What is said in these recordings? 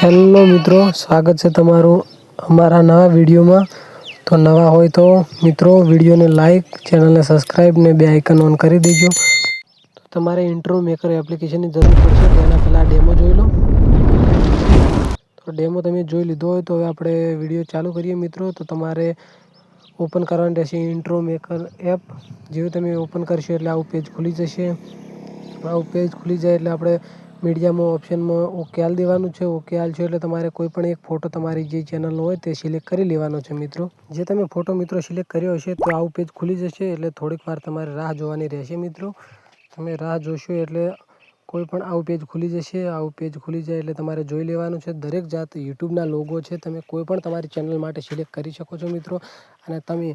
Hello મિત્રો, સ્વાગત છે તમારું અમારા નવા વિડીયોમાં. તો નવા હોય તો મિત્રો વિડીયોને લાઇક ચેનલને સબસ્ક્રાઈબ ને બે આઇકન ઓન કરી દેજો. તો તમારે ઇન્ટ્રો મેકર એપ્લિકેશનની જરૂર પડશે, તેના પહેલાં ડેમો જોઈ લો. તો ડેમો તમે જોઈ લીધો હોય તો હવે આપણે વીડિયો ચાલુ કરીએ મિત્રો. તો તમારે ઓપન કરવાની રહેશે ઇન્ટ્રો મેકર એપ જેવું તમે ઓપન કરશો એટલે આવું પેજ ખુલી જશે. આવું પેજ ખુલી જાય એટલે આપણે મીડિયામાં, ઓપ્શનમાં ઓકે આલ દેવાનું છે. ઓકે છે એટલે તમારે કોઈ પણ એક ફોટો તમારી જે ચેનલનો હોય તે સિલેક્ટ કરી લેવાનો છે મિત્રો. જે તમે ફોટો મિત્રો સિલેક્ટ કર્યો હશે તો આવું પેજ ખુલી જશે એટલે થોડીક વાર તમારે રાહ જોવાની રહેશે મિત્રો. તમે રાહ જોશો એટલે કોઈ પણ આવું પેજ ખુલી જશે. આવું પેજ ખુલી જાય એટલે તમારે જોઈ લેવાનું છે. દરેક જાત યુટ્યુબના લોગો છે. તમે કોઈ પણ તમારી ચેનલ માટે સિલેક્ટ કરી શકો છો મિત્રો. અને તમે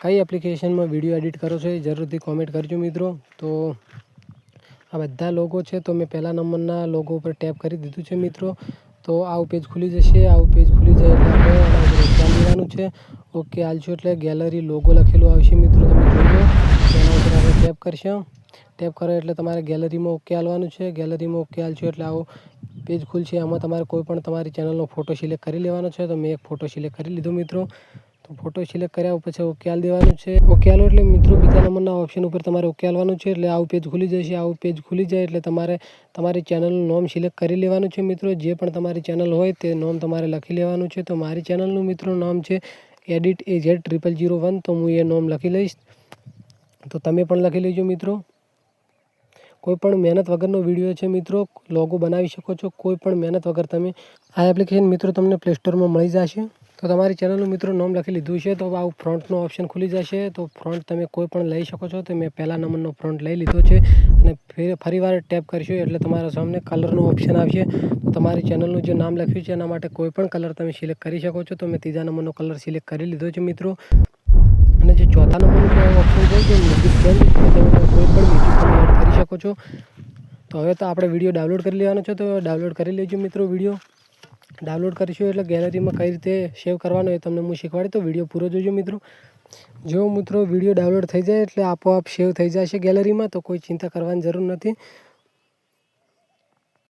કઈ એપ્લિકેશનમાં વીડિયો એડિટ કરો છો એ જરૂરથી કોમેન્ટ કરજો મિત્રો. તો આ બધા લોગો છે તો મેં પહેલા નંબરના લોગો ઉપર ટેપ કરી દીધું છે, મિત્રો. તો આવું પેજ ખુલી જશે આવું પેજ ખુલી જાય એટલે આપણે એક્ઝામ લેવાનું છે. ઓકે આલશું એટલે ગેલેરી લોગો લખેલું આવશે, મિત્રો, તમે જોઈ લો. ઉપર આપણે ટેપ કરશું. ટેપ કરો એટલે તમારે ગેલેરીમાં ઓકે આલવાનું છે. ગેલેરીમાં ઓકે આલશું એટલે આવું પેજ ખુલશે. એમાં તમારે કોઈ પણ તમારી ચેનલનો ફોટો સિલેક્ટ કરી લેવાનો છે. તો મેં એક ફોટો સિલેક્ટ કરી લીધો, મિત્રો. તો ફોટો સિલેક્ટ કર્યા પછી ઓકે આલ દેવાનું છે. ઓકે આલો એટલે મિત્રો બીજા નંબરના ઓપ્શન ઉપર તમારે ઓકે આલવાનું છે એટલે આવું પેજ ખુલી જશે, આવું પેજ ખુલી જાય એટલે તમારે તમારી ચેનલનું નામ સિલેક્ટ કરી લેવાનું છે મિત્રો. જે પણ તમારી ચેનલ હોય તે નામ તમારે લખી લેવાનું છે. તો મારી ચેનલનું મિત્રો નામ છે edit A Z triple zero one તો હું એ નામ લખી લઈશ. તો તમે પણ લખી લેજો મિત્રો. કોઈ પણ મહેનત વગરનો વીડિયો છે મિત્રો. લોગો બનાવી શકો છો. કોઈ પણ મહેનત વગર તમે આ એપ્લિકેશન મિત્રો તમને પ્લે સ્ટોરમાં મળી જશે. તો તમારી ચેનલનું મિત્રો નામ લખી લીધું છે, તો આવું ફ્રન્ટનો ઓપ્શન ખુલી જશે. તો ફ્રન્ટ તમે કોઈ પણ લઈ શકો છો. તો મેં પહેલા નંબરનો ફ્રન્ટ લઈ લીધો છે અને ફેર, ફરીવાર ટેપ કરશો એટલે તમારા સામે કલરનો ઓપ્શન આવશે. તો તમારી ચેનલનું જે નામ લખ્યું છે, એના માટે કોઈ પણ કલર તમે સિલેક્ટ કરી શકો છો. તો મેં ત્રીજા નંબરનો કલર સિલેક્ટ કરી લીધો છે, મિત્રો. અને જે ચોથા નંબરનો ઓપ્શન છે જે મ્યુઝિક કોઈ પણ મ્યુઝિક એડ કરી શકો છો. તો હવે તો આપણે વીડિયો ડાઉનલોડ કરી લેવાનો છે, તો ડાઉનલોડ કરી લેજો મિત્રો વીડિયો. ડાઉનલોડ કરીશું એટલે ગેલેરીમાં કઈ રીતે સેવ કરવાનો એ તમને હું શીખવાડી તો વીડિયો પૂરો જોજો મિત્રો. જો મિત્રો વીડિયો ડાઉનલોડ થઈ જાય એટલે આપોઆપ સેવ થઈ જશે ગેલેરીમાં તો કોઈ ચિંતા કરવાની જરૂર નથી.